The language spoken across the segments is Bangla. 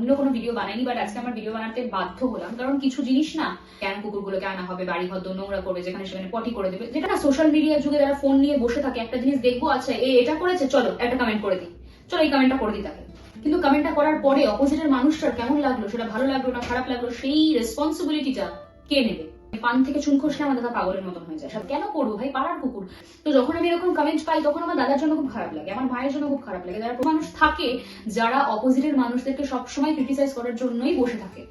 কোনোদিনও কোনো ভিডিও বানাইনি বাট আজকে আমার ভিডিও বানাতে বাধ্য হলাম। কারণ কিছু জিনিস না, কেন কুকুরগুলোকে আনা হবে, বাড়ি ঘর নোংরা করবে, যেখানে সেখানে পটি করে দেবে। যেটা না সোশ্যাল মিডিয়ার যুগে যারা ফোন নিয়ে বসে থাকে, একটা জিনিস দেখব আচ্ছা এ এটা করেছে, চলো, একটা কমেন্ট করে দিই। চলো, এই কমেন্টটা করে দিই তাকে। কিন্তু কমেন্টটা করার পরে অপোজিটের মানুষটার কেমন লাগল, সেটা ভালো লাগল না খারাপ লাগল, সেই রেসপন্সিবিলিটিটা কে নেবে? পান থেকে চুন খসলে আমার দাদা পাগলের মতন হয়ে যায়। সব কেন করব ভাই? পাড়ার কুকুর। তো যখন আমি এরকম কমেন্ট পাই, তখন আমার দাদার জন্য খুব খারাপ লাগে, আমার মায়ের জন্য খুব খারাপ লাগে। যারা মানুষ থাকে, যারা অপোজিটের মানুষদেরকে সবসময় ক্রিটিসাইজ করার জন্যই বসে থাকে।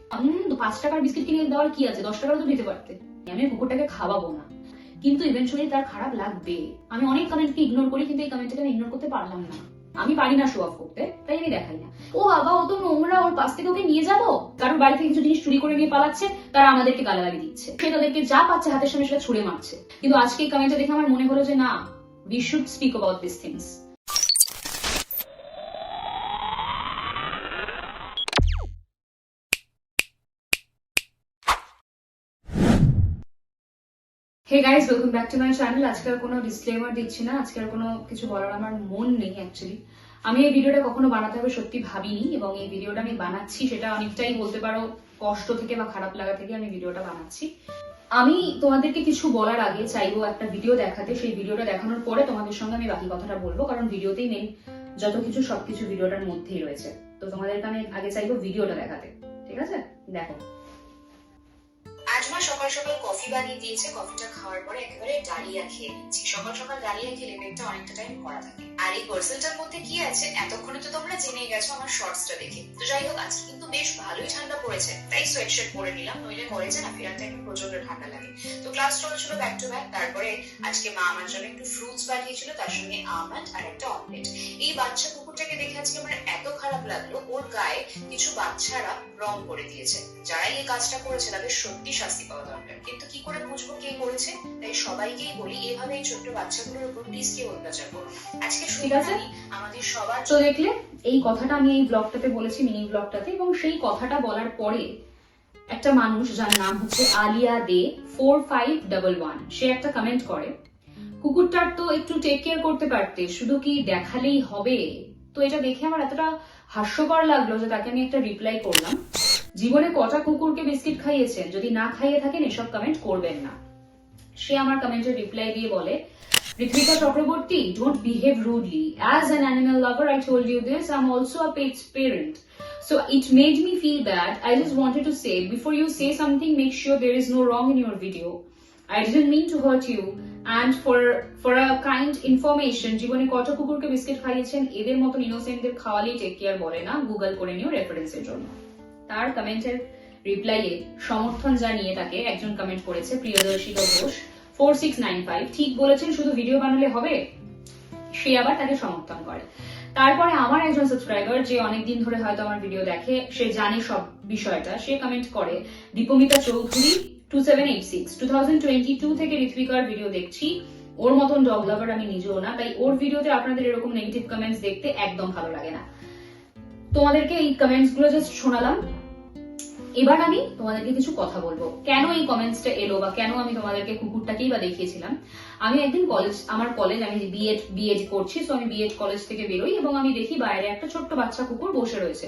পাঁচ টাকার বিস্কিট কিনে দেওয়ার কি আছে? দশ টাকারও তো দিতে পারতে। আমি কুকুরটাকে খাওয়াবো না। কিন্তু ইভেন্চুয়ালি তার খারাপ লাগবে। আমি অনেক কমেন্টকে ইগনোর করি, কিন্তু এই কমেন্টটাকে আমি ইগনোর করতে পারলাম না। আমি পারি না শো অফ করতে, তাই আমি দেখাই না। ও বাবা, ও তো নোংরা, ওর পাশ থেকে ওকে নিয়ে যাব? কারোর বাড়ি থেকে কিছু জিনিস চুরি করে নিয়ে পালাচ্ছে, তারা আমাদেরকে গালাগালি দিচ্ছে। সে তাদেরকে যা পাচ্ছে হাতের সামনে সেটা ছুড়ে মারছে। কিন্তু আজকে এই কমেন্টটা দেখে আমার মনে হলো যে না we should speak about this things hey guys welcome back to my channel আজকে আর কোনো ডিসক্লেমার দিচ্ছি না। আজকে আর কোনো কিছু বলার আমার মন নেই অ্যাকচুয়ালি আমি এই ভিডিওটা কখনো বানাতে হবে সত্যি ভাবিনি, এবং এই ভিডিওটা আমি বানাচ্ছি সেটা অনেকটাই বলতে পারো কষ্ট থেকে বা খারাপ লাগা থেকে আমি ভিডিওটা বানাচ্ছি। আমি তোমাদেরকে কিছু বলার আগে চাইব একটা ভিডিও দেখাতে। সেই ভিডিওটা দেখানোর পরে তোমাদের সঙ্গে আমি বাকি কথাটা বলব, কারণ ভিডিওতেই মেন যত কিছু সবকিছু ভিডিওটার মধ্যেই রয়েছে। তো তোমাদেরকে আমি আগে চাইব ভিডিওটা দেখাতে। ঠিক আছে? দেখো। মা সকাল সকাল কফি বানিয়ে দিয়েছে। কফিটা খাওয়ার পরে একেবারে ডালিয়া খেয়ে নিচ্ছি। সকাল সকাল ডালিয়া খেলে পেটটা অনেকটা টাইম ভরা থাকে। আর এই পার্সেলটার মধ্যে কি আছে, এতক্ষণে তো তোমরা জেনে গেছো আমার শর্টসটা দেখে। তো যাই হোক, আজকে কিন্তু বেশ ভালোই ঠান্ডা পড়েছে। তাই সোয়েটশার্ট পরে নিলাম, নইলে কলেজে না ফেরার টাইমে প্রচণ্ড ঠান্ডা লাগে। তো ক্লাস চলেছিল ব্যাক টু ব্যাক তারপরে আজকে মা আমার জন্য একটু ফ্রুটস বানিয়েছিল, তার সঙ্গে আমন্ড আর একটা অমলেট এই বাচ্চা কুকুরটাকে দেখে আজকে আমার এত খারাপ লাগল ওর গায়ে কিছু বাচ্চারা রং করে দিয়েছে। যারাই এই কাজটা করেছে তাদের সত্যি শাস্তি পাওয়া দরকার। কিন্তু কি করে বুঝব কে করেছে? তাই সবাইকেই বলি এভাবে এই ছোট্ট বাচ্চাগুলোর উপর প্লিজ কেউ অত্যাচার করো আজকে শুনলাম আমাদের সবার তো দেখলে এই কথাটা আমি এই ব্লগটাতে বলেছি মিনি ব্লগটাতে এবং সেই কথাটা বলার পরে একটা মানুষ যার নাম হচ্ছে Alia De four five double one সে একটা কমেন্ট করে কুকুরটার তো একটু টেক কেয়ার করতে পারতে শুধু কি দেখালেই হবে? তো এটা দেখে আমার এতটা হাস্যকর লাগল যে তাকে আমি একটা রিপ্লাই করলাম। জীবনে কটা কুকুরকে বিস্কিট খাইয়েছেন? যদি না খাইয়ে থাকেন, এসব কমেন্ট করবেন না। সে আমার কমেন্টের রিপ্লাই দিয়ে বলে রিক্রিকা Chakraborty don't behave rudely as an animal lover I told you this I am parent so it made me feel bad I just wanted to say before you say something make sure there is no wrong in your video I didn't mean to hurt you. And for for a kind information, জীবনে কত কুকুরকে বিস্কিট খাইয়েছেন এদের মতন ইনোসেন্টদের খাওয়ালেই টেক কেয়ার বলে না গুগল করে নিও রেফারেন্সের জন্য। তার কমেন্টের রিপ্লাইয়ে সমর্থন জানিয়ে তাকে একজন কমেন্ট করেছে Priyadarshika Ghosh. Four six nine five ঠিক বলেছেন শুধু ভিডিও বানালে হবে? সে আবার তাকে সমর্থন করে। তারপরে আমার একজন সাবস্ক্রাইবার যে অনেকদিন ধরে হয়তো আমার ভিডিও দেখে সে জানে সব বিষয়টা সে কমেন্ট করে Dipmita Chowdhury two seven eight six two thousand twenty two থেকে ঋত্বিকার ভিডিও দেখছি। ওর মতন ডগ লাভার আমি নিজেও না, তাই ওর ভিডিওতে আপনাদের এরকম নেগেটিভ কমেন্টস দেখতে একদম ভালো লাগে না। তোমাদেরকে এই কমেন্টসগুলো জাস্ট শোনালাম। এবার আমি তোমাদেরকে কিছু কথা বলব। কেন এই কমেন্টসটা এলো বা কেন আমি তোমাদেরকে কুকুরটাকেই বা দেখিয়েছিলাম? আমি একদিন কলেজ আমার কলেজ আমি বিএড বিএড করছি তো আমি বিএড কলেজ থেকে বেরোই এবং আমি দেখি বাইরে একটা ছোট্ট বাচ্চা কুকুর বসে রয়েছে।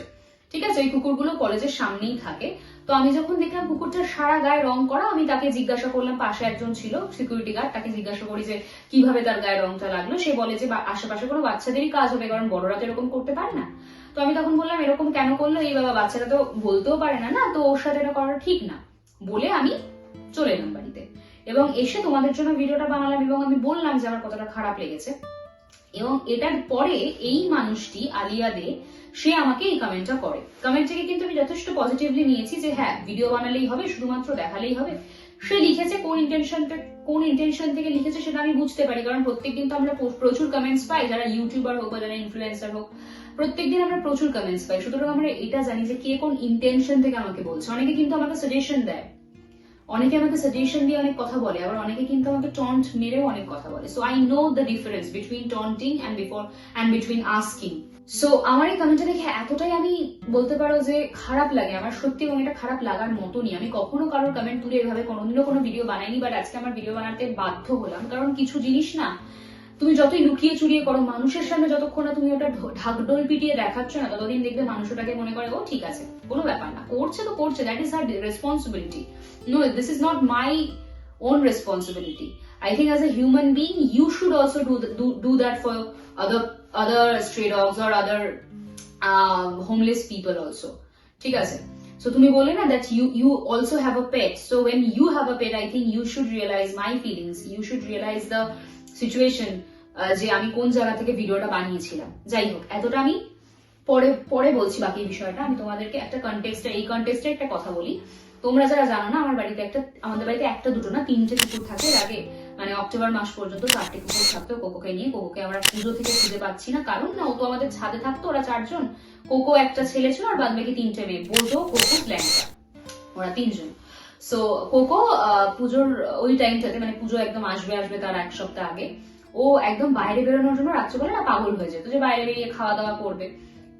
ঠিক আছে? ওই কুকুরগুলো কলেজের সামনেই থাকে। তো আমি যখন দেখলাম কুকুরটার সারা গায়ে রং করা, আমি তাকে জিজ্ঞাসা করলাম, পাশে একজন ছিল সিকিউরিটি গার্ড তাকে জিজ্ঞাসা করি যে, কীভাবে তার গায়ে রংটা লাগল? সে বলে যে আশেপাশে কোনো বাচ্চাদেরই কাজ হবে, কারণ বড়রা তো এরকম করতে পারে না। তো আমি তখন বললাম, এরকম কেন করল? এই বাবা, বাচ্চারা তো বলতেও পারে না না? তো ওর সাথে এটা করা ঠিক না। বলে আমি চলে এলাম বাড়িতে। এবং এসে তোমাদের জন্য ভিডিওটা বানালাম এবং আমি বললাম যে, আমার কতটা খারাপ লেগেছে। এবং এটার পরে এই মানুষটি, আলিয়া দে, সে আমাকে এই কমেন্টটা করে। কমেন্টটাকে কিন্তু আমি যথেষ্ট পজিটিভলি নিয়েছি যে হ্যাঁ ভিডিও বানালেই হবে, শুধুমাত্র দেখালেই হবে। সে লিখেছে কোন ইন্টেনশনটা কোন ইন্টেনশন থেকে লিখেছে সেটা আমি বুঝতে পারি, কারণ প্রত্যেকদিন তো আমরা প্রচুর কমেন্টস পাই, যারা ইউটিউবার হোক বা যারা ইনফ্লুয়েন্সার হোক। প্রত্যেকদিন আমরা প্রচুর কমেন্টস পাই। সুতরাং আমরা এটা জানি যে কে কোন ইন্টেনশন থেকে আমাকে বলছে। অনেকে কিন্তু আমাকে সাজেশন দেয়। অনেকে আমাকে সাজেশন দিয়ে অনেক কথা বলে, আবার অনেকে কিন্তু আমাকে টন্ট মেরেও অনেক কথা বলে। So I know the difference between taunting and before and between asking so আমার এই কমেন্টটা দেখে এতটাই আমি বলতে পারো যে খারাপ লাগে, আমার সত্যি এবং এটা খারাপ লাগার মতনই। আমি কখনো কারোর কমেন্ট তুলে এভাবে কোনোদিনও কোনো ভিডিও বানাইনি বাট আজকে আমার ভিডিও বানাতে বাধ্য হলাম। কারণ কিছু জিনিস না তুমি যতই লুকিয়ে চুরিয়ে করো মানুষের সামনে যতক্ষণ না তুমি ওটা ঢ- ঢাকঢোল পিটিয়ে দেখাচ্ছ না ততদিন দেখবে মানুষ ওটাকে মনে করে ও ঠিক আছে কোনো ব্যাপার না করছে তো করছে that is her responsibility no this is not my own responsibility. I think as a human being, you should also do do, do that for other other stray dogs or other um, homeless. ঠিক আছে so তুমি বলে না you you also have a pet so when you have a pet i think you should realize my feelings you should realize the situation uh, যে আমি কোন জায়গা থেকে ভিডিওটা বানিয়েছিলাম। যাই হোক, এতটা আমি পরে পরে বলছি বাকি বিষয়টা। আমি তোমাদেরকে একটা কন্টেক্সটে এই কন্টেক্সটে একটা কথা বলি। তোমরা যারা জানো না, আমার বাড়িতে একটা, আমাদের বাড়িতে একটা দুটো না, তিনটে কুকুর থাকে। আগে মানে অক্টোবর মাস পর্যন্ত চারটে কুকুর থাকতো কোকোকে নিয়ে। কোকোকে আমরা পুজো থেকে খুঁজে পাচ্ছি না। কারণ না, ও তো আমাদের ছাদে থাকতো, ওরা চারজন। কোকো একটা ছেলে ছিল, আর বাদ বাকি তিনটে মেয়ে। বোঝো কোকো ল্যাংচা ওরা তিনজন। সো কোকো পুজোর ওই টাইমটাতে মানে পুজো একদম আসবে আসবে তার এক সপ্তাহ আগে। ও একদম বাইরে বেরোনোর জন্য রাত্রেবেলা না পাগল হয়ে যেত যে বাইরে বেরিয়ে খাওয়া দাওয়া করবে।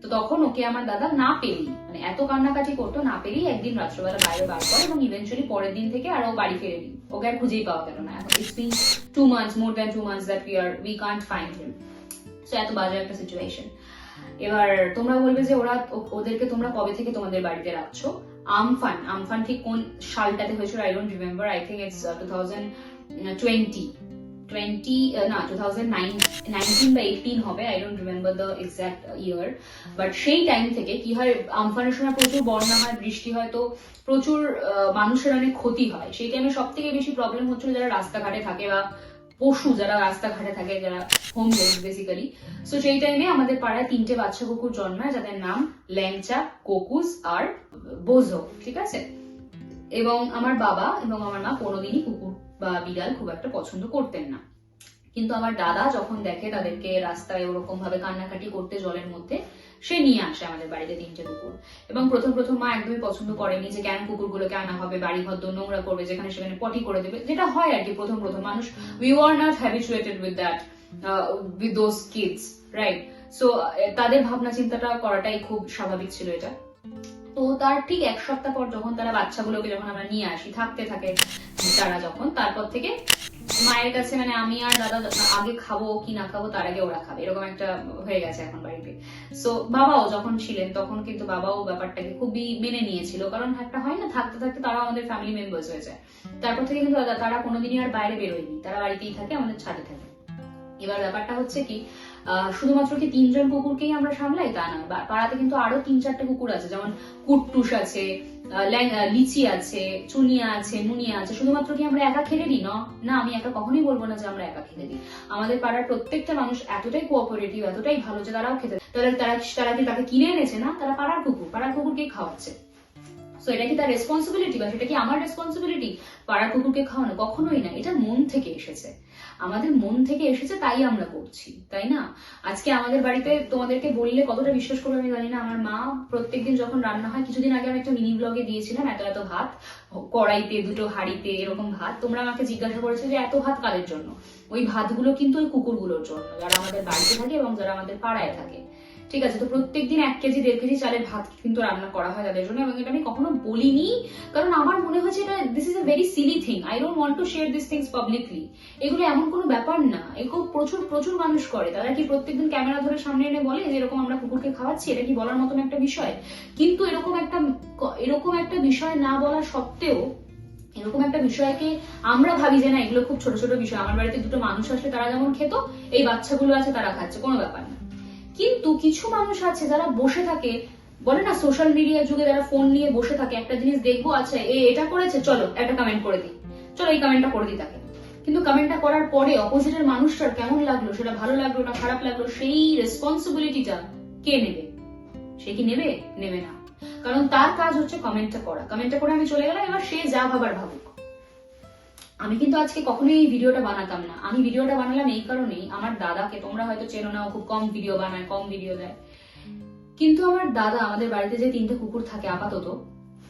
তো তখন ওকে আমার দাদা না পেরেই মানে এত কান্নাকাটি করতো, না পেরেই একদিন রাত্রেবেলা বাইরে বার করে এবং ইভেন্চুয়ালি পরের দিন থেকে আর ও বাড়ি ফেরেনি। ওকে আর খুঁজেই পাওয়া গেল না। এখন it's been two months more than two months that we are we can't find him so এত বাজে একটা সিচুয়েশন এবার তোমরা বলবে যে ওরা ওদেরকে তোমরা কবে থেকে তোমাদের বাড়িতে রাখছো? আমফান আমফান ঠিক কোন সালটাতে হয়েছিল? I don't remember I think it's two thousand twenty twenty না টু থাউজেন্ড বা এইটিন হবে I don't remember the year but সেই টাইম থেকে কি হয়, আমফানের সময় প্রচুর বন্যা হয়, বৃষ্টি হয়, তো প্রচুর মানুষের অনেক ক্ষতি হয়। সেই টাইমে সব থেকে বেশি প্রবলেম হচ্ছিল যারা রাস্তাঘাটে থাকে বা পশু, যারা রাস্তাঘাটে থাকে, যারা হোমলেস বেসিক্যালি সো সেই টাইমে আমাদের পাড়ায় তিনটে বাচ্চা কুকুর জন্মায়, যাদের নাম ল্যাংচা, কোকুস আর বোঝো, ঠিক আছে? এবং আমার বাবা এবং আমার মা কোনোদিনই কুকুর বা বিড়াল খুব একটা পছন্দ করতেন না। কিন্তু আমার দাদা যখন দেখে তাদেরকে রাস্তায় ওরকম ভাবে কান্নাকাটি করতে জলের মধ্যে, সে নিয়ে আসে আমাদের বাড়িতে তিনটে কুকুর। এবং প্রথম প্রথম মা একদমই পছন্দ করেনি যে কেন কুকুরগুলোকে আনা হবে, বাড়ি ঘর নোংরা করবে, যেখানে সেখানে পটি করে দেবে। যেটা হয় আর কি প্রথম প্রথম। মানুষ we are not habituated with that with those kids right so তাদের ভাবনা চিন্তাটা করাটাই খুব স্বাভাবিক ছিল এটা। তো তার ঠিক এক সপ্তাহ পর যখন তারা বাচ্চাগুলোকে যখন আমরা নিয়ে আসি, থাকতে থাকে তারা যখন, তারপর থেকে মায়ের কাছে মানে আমি আর দাদা আগে খাব কি না খাব তার আগে ওরা খাবে। এরকম একটা হয়ে গেছে এখন বাড়িতে। সো বাবাও যখন ছিলেন, তখন কিন্তু বাবাও ব্যাপারটাকে খুবই মেনে নিয়েছিল। কারণ একটা হয় না, থাকতে থাকতে তারা আমাদের ফ্যামিলি মেম্বার্স হয়ে যায়। তারপর থেকে কিন্তু দাদা তারা কোনোদিনই আর বাইরে বেরোয়নি। তারা বাড়িতেই থাকে, আমাদের ছাদে থাকে। এবার ব্যাপারটা হচ্ছে কি শুধুমাত্র কি তিনজন কুকুরকেই আমরা সামলাই? তা না পাড়াতে কিন্তু আরও তিন চারটে কুকুর আছে, যেমন কুট্টুস আছে লিচি আছে, চুনিয়া আছে, মুনিয়া আছে। শুধুমাত্র কি আমরা একা খেলে দিই? না? আমি একা কখনোই বলব না যে আমরা একা খেলে দিই। আমাদের পাড়ার প্রত্যেকটা মানুষ এতটাই কোঅপারেটিভ এতটাই ভালো যে তারাও খেতে তারা তারা তারা কি তাকে কিনে এনেছে না? তারা পাড়ার কুকুর। পাড়ার কুকুরকে খাওয়াচ্ছে। এটা কি তার রেসপন্সিবিলিটি বা সেটা কি আমার রেসপন্সিবিলিটি পাড়ার কুকুরকে খাওয়ানো কখনোই না। এটা মন থেকে এসেছে। আমাদের মন থেকে এসেছে তাই আমরা করছি, তাই না? আজকে আমাদের বাড়িতে তোমাদেরকে বললে কতটা বিশ্বাস করবে আমি জানি না। আমার মা প্রত্যেকদিন যখন রান্না হয়, কিছুদিন আগে আমি একটা মিনি ব্লগে দিয়েছিলাম, এত এত ভাত, কড়াইতে দুটো হাড়িতে এরকম ভাত। তোমরা আমাকে জিজ্ঞাসা করেছ যে এত ভাত কাদের জন্য? ওই ভাতগুলো কিন্তু ওই কুকুরগুলোর জন্য, যারা আমাদের বাড়িতে থাকে এবং যারা আমাদের পাড়ায় থাকে। ঠিক আছে, তো প্রত্যেকদিন এক কেজি, দেড় কেজি চালের ভাত কিন্তু রান্না করা হয় তাদের জন্য এবং এটা আমি কখনো বলিনি। কারণ আমার মনে হয়েছে এটা this is a very silly thing I don't want to share this things publicly এগুলো এমন কোনো ব্যাপার না। এগুলো প্রচুর প্রচুর মানুষ করে। তারা কি প্রত্যেকদিন ক্যামেরা ধরে সামনে এনে বলে যে এরকম আমরা কুকুরকে খাওয়াচ্ছি? এটা কি বলার মতন একটা বিষয়? কিন্তু এরকম একটা এরকম একটা বিষয় না বলা সত্ত্বেও, এরকম একটা বিষয়কে আমরা ভাবি যে না, এগুলো খুব ছোট ছোট বিষয়। আমার বাড়িতে দুটো মানুষ আসলে তারা যেমন খেত, এই বাচ্চাগুলো আছে তারা খাচ্ছে, কোনো ব্যাপার না। কিন্তু কিছু মানুষ আছে যারা বসে থাকে, বলে না সোশ্যাল মিডিয়ার যুগে যারা ফোন নিয়ে বসে থাকে, একটা জিনিস দেখব আচ্ছা এ এটা করেছে, চলো, একটা কমেন্ট করে দিই। চলো, এই কমেন্টটা করে দিই তাকে। কিন্তু কমেন্টটা করার পরে অপোজিটের মানুষটার কেমন লাগল, সেটা ভালো লাগল না খারাপ লাগল, সেই রেসপন্সিবিলিটিটা কে নেবে? সে কি নেবে? নেবে না। কারণ তার কাজ হচ্ছে কমেন্টটা করা। কমেন্টটা করে আমি চলে গেলাম, এবার সে যা ভাবার ভাবুক। আমি কিন্তু আজকে কখনোই এই ভিডিওটা বানাতাম না। আমি ভিডিওটা বানালাম এই কারণেই আমার দাদাকে। তোমরা হয়তো চেনো না খুব কম ভিডিও বানায়, কম ভিডিও দেয়। কিন্তু আমার দাদা, আমাদের বাড়িতে যে তিনটে কুকুর থাকে আপাতত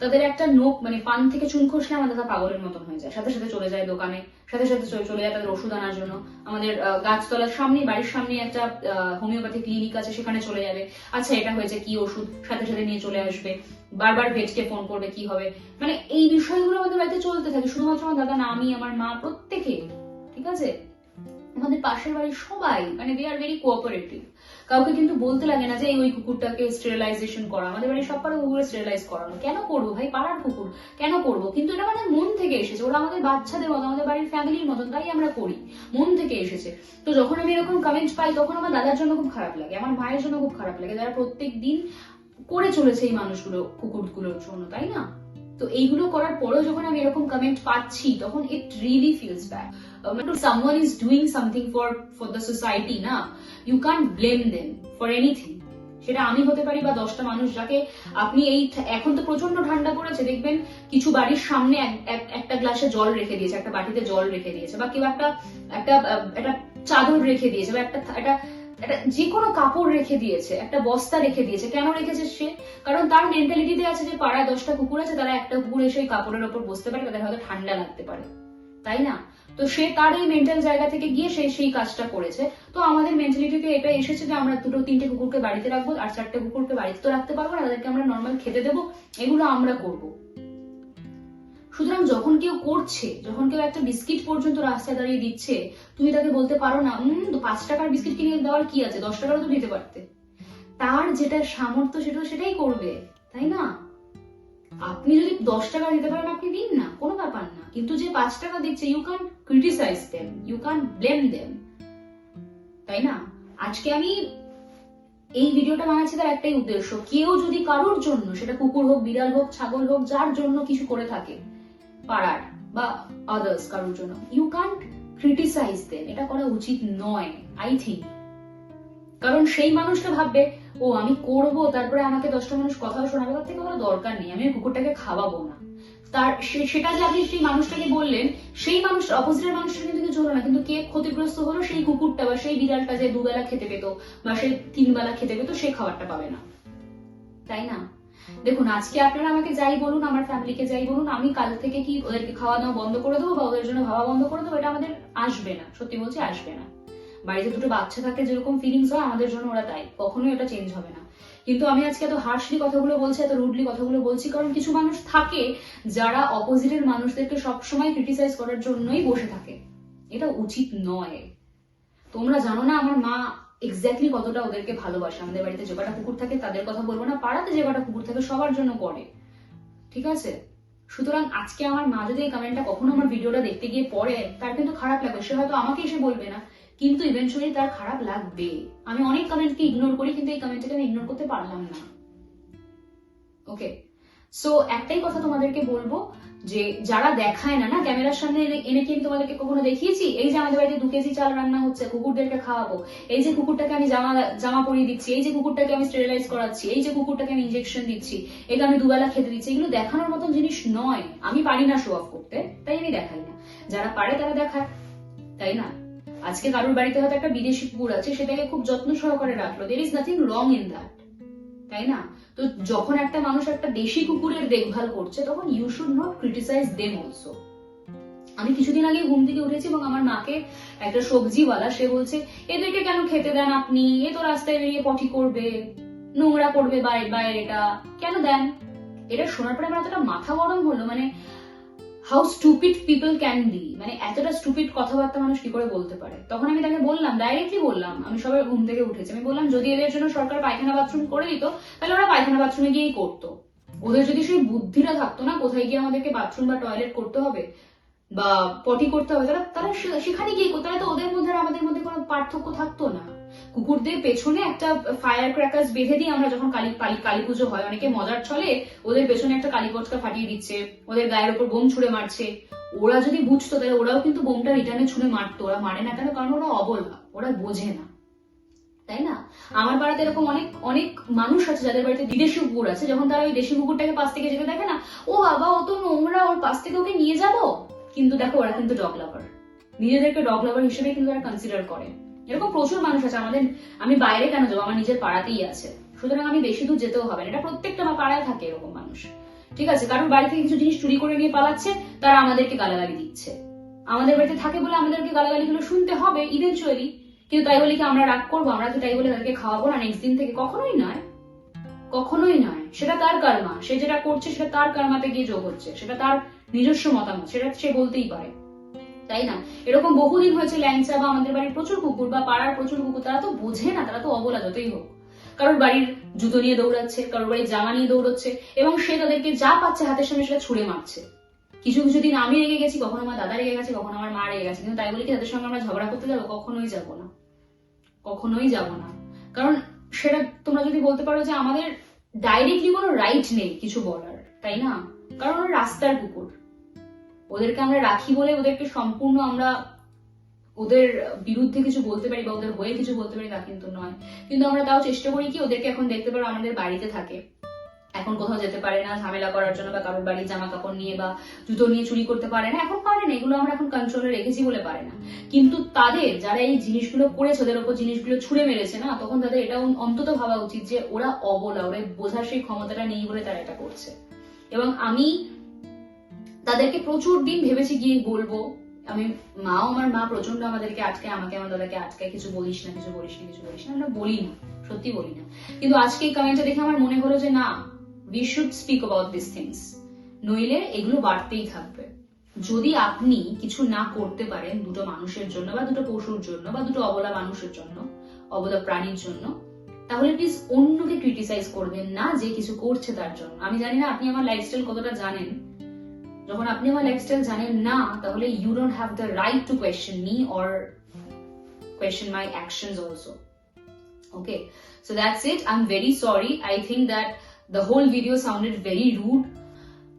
তাদের একটা নোখ মানে পান থেকে চুন খসলে আমাদের দাদা পাগলের মতন হয়ে যায়। সাথে সাথে চলে যায় দোকানে, সাথে সাথে চলে- যায় তাদের ওষুধ আনার জন্য। আমাদের গাছতলার সামনে বাড়ির সামনে একটা হোমিওপ্যাথি ক্লিনিক আছে, সেখানে চলে যাবে। আচ্ছা এটা হয়েছে কি ওষুধ? সাথে সাথে নিয়ে চলে আসবে। বারবার ভেটকে ফোন করবে, কি হবে? মানে এই বিষয়গুলো আমাদের বাড়িতে চলতে থাকে। শুধুমাত্র আমার দাদা না, আমি, আমার মা প্রত্যেকে, ঠিক আছে? আমাদের পাশের বাড়ির সবাই মানে দে আর ভেরি কোঅপারেটিভ কাউকে কিন্তু বলতে লাগে না যে ওই কুকুরটাকে স্টেরিলাইজেশন করা আমাদের বাড়ির সব পাড়া কুকুরে স্টেরিলাইজ করানো। কেন করব ভাই? পাড়ার কুকুর। কেন করব? কিন্তু এটা আমাদের মন থেকে এসেছে। ওরা আমাদের বাচ্চাদের মতো, আমাদের বাড়ির ফ্যামিলির মতন, তাই আমরা করি। মন থেকে এসেছে। তো যখন আমি এরকম কমেন্ট পাই, তখন আমার দাদার জন্য খুব খারাপ লাগে। আমার মায়ের জন্য খুব খারাপ লাগে। যারা প্রত্যেক দিন করে চলেছে এই মানুষগুলো, কুকুরগুলোর জন্য, তাই না? তো এইগুলো করার পরেও যখন আমি এরকম কমেন্ট পাচ্ছি, তখন it really feels bad someone is doing something for for the society না you can blame them for anything সেটা আমি হতে পারি বা দশটা মানুষ যাকে আপনি এই এখন তো প্রচণ্ড ঠান্ডা পড়েছে, দেখবেন কিছু বাড়ির সামনে এক- এক- একটা গ্লাসে জল রেখে দিয়েছে, একটা বাটিতে জল রেখে দিয়েছে বা কেউ একটা একটা একটা চাদর রেখে দিয়েছে বা একটা একটা একটা যে কোনো কাপড় রেখে দিয়েছে, একটা বস্তা রেখে দিয়েছে। কেন রেখেছে সে? কারণ তার মেন্টালিটিতে আছে যে পাড়ায় দশটা কুকুর আছে, তারা একটা কুকুর এসে কাপড়ের ওপর বসতে পারে, তাদের হয়তো ঠান্ডা লাগতে পারে। তাই না? তো সে তার এই মেন্টাল জায়গা থেকে গিয়ে সে সেই কাজটা করেছে। তো আমাদের মেন্টালিটিতে এটা এসেছে যে আমরা দুটো, তিনটে কুকুরকে বাড়িতে রাখব, আর চারটে কুকুরকে বাড়িতে তো রাখতে পারব না, তাদেরকে আমরা নর্মাল খেতে দেবো, এগুলো আমরা করব। সুতরাং যখন কেউ করছে, যখন কেউ একটা বিস্কিট পর্যন্ত রাস্তায় দাঁড়িয়ে দিচ্ছে, তুমি তাকে বলতে পারো না, উম পাঁচ টাকার বিস্কিট কিনে দেওয়ার কি আছে? দশ টাকারও তো দিতে পারতে। তার যেটা সামর্থ্য সেটা সেটাই করবে, তাই না? আপনি যদি দশ টাকা দিতে পারেন, আপনি দিন না, কোনো ব্যাপার না। কিন্তু যে পাঁচ টাকা দিচ্ছে you can criticise them you can blame them তাই না? আজকে আমি এই ভিডিওটা বানাচ্ছি তার একটাই উদ্দেশ্য, কেউ যদি কারোর জন্য, সেটা কুকুর হোক, বিড়াল হোক, ছাগল হোক, যার জন্য কিছু করে থাকে পাড়ার বা আদার্স কারোর জন্য। ইউ ক্যান ক্রিটিসাইজ দেন এটা করা উচিত নয় আই থিঙ্ক কারণ সেই মানুষটা ভাববে, ও, আমি করব, তারপরে আমাকে দশটা মানুষ কথাও শোনাবে, তার থেকে দরকার নেই, আমি কুকুরটাকে খাওয়াবো না। তার সেটা যে আপনি সেই মানুষটাকে বললেন, সেই মানুষ অপোজিটের মানুষটা কিন্তু কিছু হলো না, কিন্তু কে ক্ষতিগ্রস্ত হলো সেই কুকুরটা বা সেই বিড়ালটা যে দুবেলা খেতে পেতো বা সে তিন বেলা খেতে পেতো সেই খাবারটা পাবে না। তাই না? দেখুন, আজকে আপনারা আমাকে যাই বলুন, আমার ফ্যামিলিকে যাই বলুন, আমি কাল থেকে কি ওদেরকে খাওয়া দাওয়া বন্ধ করে দেবো বা ওদের জন্য ভাবা বন্ধ করে দেবো, এটা আমাদের আসবে না। সত্যি বলছি, আসবে না। বাড়িতে দুটো বাচ্চা থাকে, যেরকম ফিলিংস হয়, আমাদের জন্য ওরা তাই। কখনোই এটা চেঞ্জ হবে না। কিন্তু আমি আজকে এত হার্শলি কথাগুলো বলছি, এত রুডলি কথাগুলো বলছি, কারণ কিছু মানুষ থাকে যারা অপোজিটের মানুষদেরকে সবসময় ক্রিটিসাইজ করার জন্যই বসে থাকে। এটা উচিত নয়। তোমরা জানো না, আমার মা এক্স্যাক্টলি কতটা ওদেরকে ভালোবাসে? আমাদের বাড়িতে যে কটা কুকুর থাকে, তাদের কথা বলব না। পাড়াতে যে কটা কুকুর থাকে, সবার জন্য করে। ঠিক আছে? সুতরাং আজকে আমার মা যদি এই কমেন্টটা কখনো আমার ভিডিওটা দেখতে গিয়ে পড়ে, তার কিন্তু খারাপ লাগবে। সে হয়তো আমাকে এসে বলবে না, কিন্তু ইভেন্চুয়ালি তার খারাপ লাগবে। আমি অনেক কমেন্টকে ইগনোর করি, কিন্তু এই কমেন্টটাকে আমি ইগনোর করতে পারলাম না। ওকে সো একটাই কথা তোমাদেরকে বলব যে যারা দেখায় না না, ক্যামেরার সামনে এনে এনে কি আমি তোমাদেরকে কখনো দেখিয়েছি? এই যে আমাদের বাড়িতে দু কেজি চাল রান্না হচ্ছে, কুকুরদেরকে খাওয়াবো। এই যে কুকুরটাকে আমি জামা জামা পরিয়ে দিচ্ছি, এই যে কুকুরটাকে আমি স্টেরিলাইজ করাচ্ছি, এই যে কুকুরটাকে আমি ইঞ্জেকশন দিচ্ছি, এটা আমি দুবেলা খেতে দিচ্ছি, এগুলো দেখানোর মতন জিনিস নয়। আমি পারি না শো অফ করতে, তাই আমি দেখাই না। যারা পারে তারা দেখায়, তাই না? আজকে কারোর বাড়িতে হয়তো একটা বিদেশি কুকুর আছে, সেটাকে খুব যত্ন সহকারে রাখল। There is nothing wrong in that তাই না? তো যখন একটা মানুষ একটা দেশি কুকুরের দেখভাল করছে, তখন you should not criticise them also আমি কিছুদিন আগে ঘুম থেকে উঠেছি এবং আমার মাকে একটা সবজিওয়ালা, সে বলছে, এদেরকে কেন খেতে দেন আপনি? এ তো রাস্তায় বেরিয়ে পটি করবে, নোংরা করবে বাইরে বাইরে এটা কেন দেন? এটা শোনার পরে আমার এতটা মাথা গরম হলো মানে how stupid people can be মানে এতটা স্টুপিড কথাবার্তা মানুষ কি করে বলতে পারে? তখন আমি তাকে বললাম ডাইরেক্টলি বললাম, আমি সবাই ঘুম থেকে উঠেছি। আমি বললাম, যদি এদের জন্য সরকার পায়খানা বাথরুম করে দিত, তাহলে ওরা পায়খানা বাথরুমে গিয়েই করতো। ওদের যদি সেই বুদ্ধিটা থাকতো না, কোথায় গিয়ে আমাদেরকে বাথরুম বা টয়লেট করতে হবে বা পটি করতে হবে, তারা তারা সেখানে গিয়ে করতো তাহলে তো ওদের মধ্যে আমাদের মধ্যে কোনো পার্থক্য থাকতো না। কুকুরদের পেছনে একটা ফায়ার ক্র্যাকার্স বেঁধে দিয়ে আমরা যখন কালী কালী পুজো হয়, অনেকে মজার ছলে ওদের পেছনে একটা কালী পটকা ফাটিয়ে দিচ্ছে, ওদের গায়ের উপর বোম ছুড়ে মারছে। ওরা যদি বুঝতো, তাহলে ওরাও কিন্তু বোমটা রিটার্নে ছুঁড়ে মারতো। ওরা মারে না কেন? কারণ ওরা অবলা, ওরা বোঝে না। তাই না? আমার বাড়িতে এরকম অনেক অনেক মানুষ আছে যাদের বাড়িতে বিদেশি কুকুর আছে। যখন তারা ওই দেশি কুকুরটাকে পাশ থেকে যেতে দেখে না, ও বাবা, ও তো নোংরা, ওর পাশ থেকে ওকে নিয়ে যাব? কিন্তু দেখো, ওরা কিন্তু ডগ লাভার নিজেদেরকে ডগ লাভার হিসেবে কিন্তু ওরা কনসিডার করে। এরকম প্রচুর মানুষ আছে, আমাদের, আমি বাইরে কেন যাব? আমার নিজের পাড়াতেই আছে। সুতরাং আমি বেশি দূর যেতেও হবে না। এটা প্রত্যেকটা আমার পাড়ায় থাকে এরকম মানুষ। ঠিক আছে? কারণ বাড়ি থেকে কিছু জিনিস চুরি করে নিয়ে পালাচ্ছে, তারা আমাদেরকে গালাগালি দিচ্ছে। আমাদের বাড়িতে থাকে বলে আমাদেরকে গালাগালিগুলো শুনতে হবে ইভেনচুয়ালি কিন্তু তাই বলে কি আমরা রাগ করব? আমরা তো তাই বলে তাদেরকে খাওয়াবো না নেক্সট দিন থেকে কখনোই নয়। কখনোই নয়। সেটা তার কার্মা সে যেটা করছে, সেটা তার কার্মাতে গিয়ে যোগ হচ্ছে। সেটা তার নিজস্ব মতামত। সেটা সে বলতেই পারে। তাই না? এরকম বহুদিন হয়েছে ল্যাংচা বা আমাদের বাড়ির প্রচুর কুকুর বা পাড়ার প্রচুর কুকুর, তারা তো বোঝে না, তারা তো অবলা যতই হোক। কারোর বাড়ির জুতো নিয়ে দৌড়াচ্ছে, কারোর বাড়ির জামা নিয়ে দৌড়চ্ছে, এবং সে তাদেরকে যা পাচ্ছে হাতের সামনে সেটা ছুড়ে মারছে। কিছু কিছু দিন আমি রেগে গেছি, কখনো আমার দাদা রেগে গেছে, কখনো আমার মা রেগে গেছে, কিন্তু তাই বলে কি তাদের সঙ্গে আমরা ঝগড়া করতে যাব? কখনোই যাব না। কখনোই যাব না। কারণ সেটা তোমরা যদি বলতে পারো যে আমাদের ডাইরেক্টলি কোনো রাইট নেই কিছু বলার, তাই না? কারণ রাস্তার কুকুর। ওদেরকে আমরা রাখি বলে ওদেরকে সম্পূর্ণ আমরা ওদের বিরুদ্ধে কিছু বলতে পারি বা ওদের হয়ে কিছু বলতে পারি তা কিন্তু নয়। কিন্তু আমরা তাও চেষ্টা করি কি ওদেরকে এখন দেখতে পারো আমাদের বাড়িতে থাকে। এখন কোথাও যেতে পারে না, ঝামেলা করার জন্য বা কারোর বাড়ির জামা কাপড় নিয়ে বা জুতো নিয়ে চুরি করতে পারে না, এখন পারে না, এগুলো আমরা এখন কন্ট্রোলে রেখেছি বলে পারে না। কিন্তু তাদের যারা এই জিনিসগুলো করেছে, ওদের ওপর জিনিসগুলো ছুড়ে মেরেছে না, তখন তাদের এটা অন্তত ভাবা উচিত যে ওরা অবলা, ওরা বোঝার সেই ক্ষমতাটা নেই বলে তারা এটা করছে। এবং আমি তাদেরকে প্রচুর দিন ভেবেছি গিয়ে বলব। আমি মাও আমার মা প্রচণ্ড আমাদেরকে আটকে আমাকে আমার দাদাকে আটকে কিছু বলিস না, কিছু বলিস না, কিছু বলিস না, আমরা বলি না, সত্যি বলি না। কিন্তু আজকে এই কমেন্টটা দেখে আমার মনে হলো যে না we should speak about this things নইলে এগুলো বাড়তেই থাকবে। যদি আপনি কিছু না করতে পারেন দুটো মানুষের জন্য বা দুটো পশুর জন্য বা দুটো অবলা মানুষের জন্য, অবলা প্রাণীর জন্য, তাহলে প্লিজ অন্যকে ক্রিটিসাইজ করবেন না যে কিছু করছে তার জন্য। আমি জানি না আপনি আমার লাইফস্টাইল কতটা জানেন যখন আপনি আমার লাইফস্টাইল জানেন না তাহলে you don't have the right to question me or question my actions also okay so that's it I am very sorry I think that the whole video sounded very rude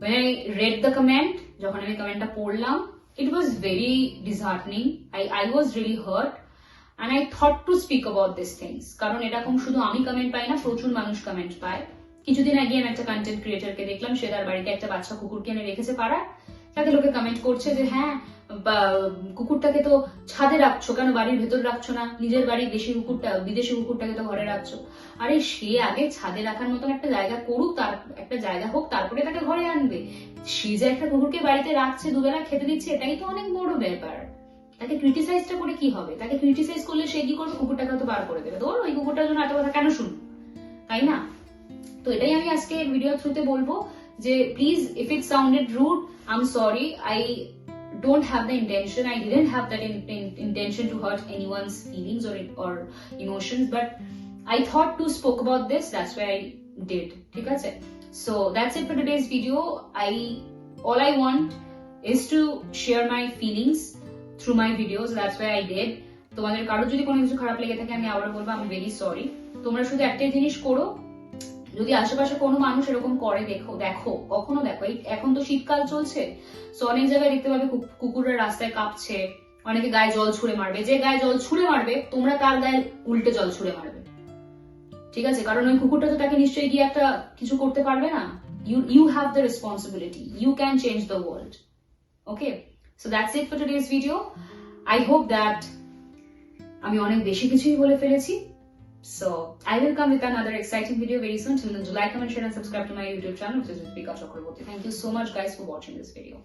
when I read the comment, যখন আমি কমেন্টটা পড়লাম it was very disheartening. I, I was really hurt. And I thought to speak about these things. কারণ এরকম শুধু আমি কমেন্ট পাই না প্রচুর মানুষ কমেন্ট পায়। কিছুদিন আগে আমি একটা কন্টেন্ট ক্রিয়েটারকে দেখলাম, সে তার বাড়িতে একটা বাচ্চা কুকুরকে এনে রেখেছে পাড়ায়। তাকে লোকে কমেন্ট করছে যে হ্যাঁ কুকুরটাকে তো ছাদে রাখছো কেন? বাড়ির ভেতর রাখছো না? নিজের বাড়ির দেশি কুকুরটা, বিদেশি কুকুরটাকে তো ঘরে রাখছো। আরে, সে আগে ছাদে রাখার মতন একটা জায়গা করুক, তার, একটা জায়গা হোক, তারপরে তাকে ঘরে আনবে। সে যে একটা কুকুরকে বাড়িতে রাখছে, দুবেলা খেতে দিচ্ছে, এটাই তো অনেক বড় ব্যাপার। তাকে ক্রিটিসাইজটা করে কি হবে? তাকে ক্রিটিসাইজ করলে সে কি করবে? কুকুরটাকে হয়তো বার করে দেবে। তোর ওই কুকুরটার জন্য এত কথা কেন শুনব? তাই না? তো এটাই আমি আজকে ভিডিও থ্রুতে বলব যে please if it sounded rude I am sorry I don't have the intention i didn't have that in, in, intention to hurt anyone's feelings or or emotions but i thought to spoke about this that's why i did ঠিক আছে so that's it for today's video i all i want is to share my feelings through my videos that's why i did তোমাদের কারোর যদি কোনো কিছু খারাপ লেগে থাকে আমি আবারও বলব আমি ভেরি সরি তোমরা শুধু একটাই জিনিস করো যদি আশেপাশে কোনো মানুষ এরকম করে, দেখো দেখো, কখনো দেখো এখন তো শীতকাল চলছে তো অনেক জায়গায় দেখতে পাবে কুকুররা রাস্তায় কাঁপছে, অনেকে গায়ে জল ছুঁড়ে মারবে, যে গায়ে জল ছুঁড়ে মারবে, তোমরা তার গায়ে উল্টে জল ছুঁড়ে মারবে। ঠিক আছে? কারণ ওই কুকুরটা তো তাকে নিশ্চয়ই গিয়ে একটা কিছু করতে পারবে না। You you have the responsibility you can change the world okay so that's it for today's video I hope that আমি অনেক বেশি কিছুই বলে ফেলেছি। So I will come with another exciting video very soon. Till then, do like, comment, share, and subscribe to my YouTube channel, which is Vika Chakraborty. Thank you so much, guys, for watching this video.